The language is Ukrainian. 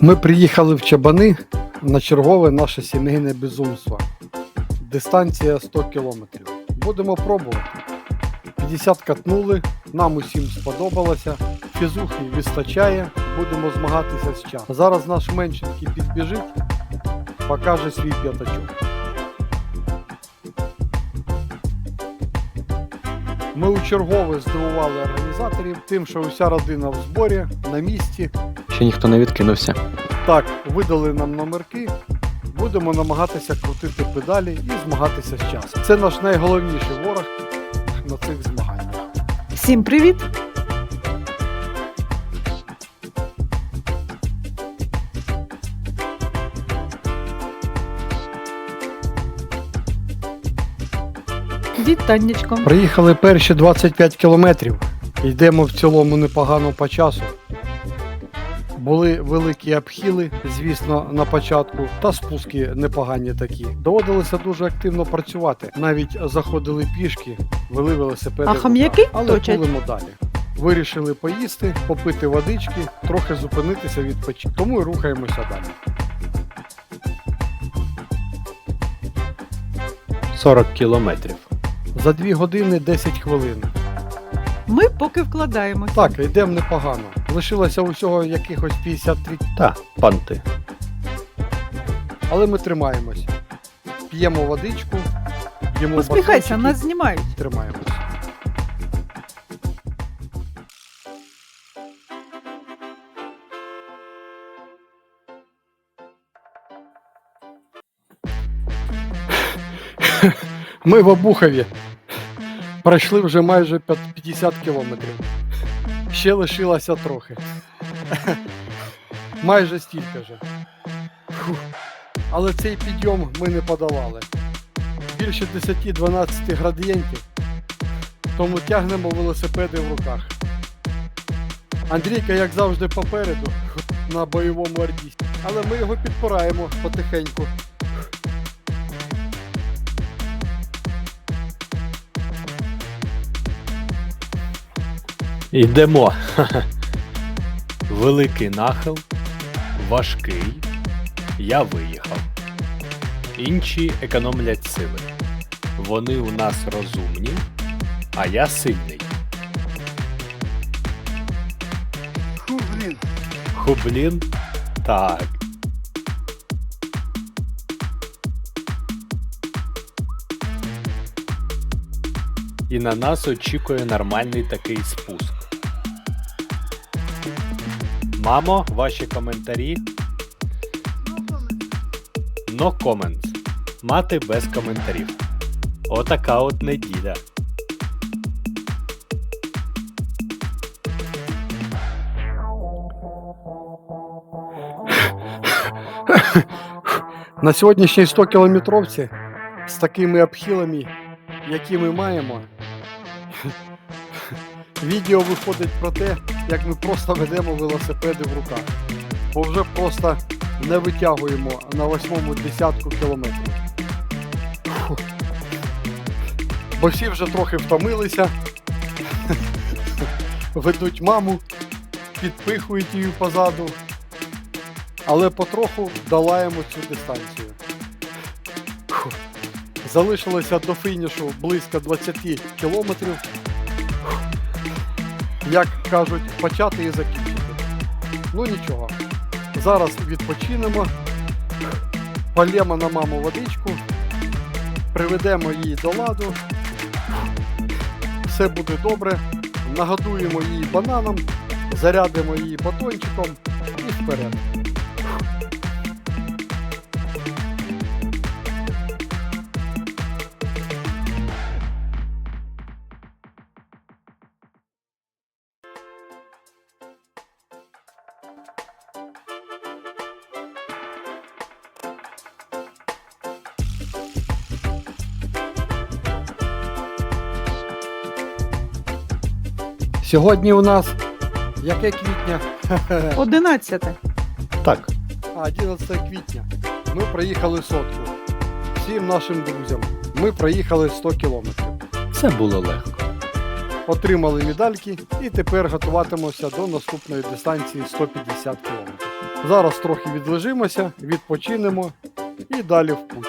Ми приїхали в Чабани на чергове наше сімейне безумство. Дистанція 100 кілометрів. Будемо пробувати. 50 катнули, нам усім сподобалося. Фізухи вистачає, будемо змагатися з часом. Зараз наш меншенький підбіжить, покаже свій п'ятачок. Ми у чергове здивували організаторів тим, що уся родина в зборі на місці. Ще ніхто не відкинувся. Так, видали нам номерки. Будемо намагатися крутити педалі і змагатися з часом. Це наш найголовніший ворог на цих змаганнях. Всім привіт! Вітаннячко. Приїхали перші 25 кілометрів. Йдемо в цілому непогано по часу. Були великі обхили, звісно, на початку, та спуски непогані такі. Доводилося дуже активно працювати. Навіть заходили пішки, вели велосипеди. А хам'яки але тулимо далі. Вирішили поїсти, попити водички, трохи зупинитися відпочити. Тому і рухаємося далі. 40 кілометрів. За 2 години 10 хвилин. Ми поки вкладаємося. Так, йдемо непогано. Лишилося усього якихось 53 Та, панти. Але ми тримаємось. П'ємо водичку, їмо Посміхайся, батончики, нас знімають. тримаємось. Ми в Обухові. Пройшли вже майже 50 кілометрів. Ще лишилося трохи. Майже стільки же. Але цей підйом ми не подолали. Більше 10-12 градієнтів, тому тягнемо велосипеди в руках. Андрійка, як завжди, попереду на бойовому ордісі. Але ми його підпираємо потихеньку. Йдемо. Великий нахил, важкий. Я виїхав. Інші економлять сили. Вони у нас розумні, а я сильний. Фу, блін. Хублін? Так. І на нас очікує нормальний такий спуск. Мамо, ваші коментарі. No comments. Мати без коментарів. Отака от неділя. На сьогоднішній 100 кілометровці з такими обхилами, які ми маємо, відео виходить про те, як ми просто ведемо велосипеди в руках. Бо вже просто не витягуємо на восьмому десятку кілометрів. Фу. Бо всі вже трохи втомилися, ведуть маму, підпихують її позаду але потроху долаємо цю дистанцію. Фу. Залишилося до фінішу близько 20 кілометрів. Як кажуть, почати і закінчити. Ну нічого. Зараз відпочинемо, полємо на маму водичку, приведемо її до ладу. Все буде добре. Нагодуємо її бананом, зарядимо її батончиком і вперед. Сьогодні у нас яке квітня? 11. Так. А, 11 квітня. Ми проїхали сотку. Всім нашим друзям. Ми проїхали 100 кілометрів. Це було легко. Отримали медальки і тепер готуватимемося до наступної дистанції 150 кілометрів. Зараз трохи відлежимося, відпочинемо і далі в путь.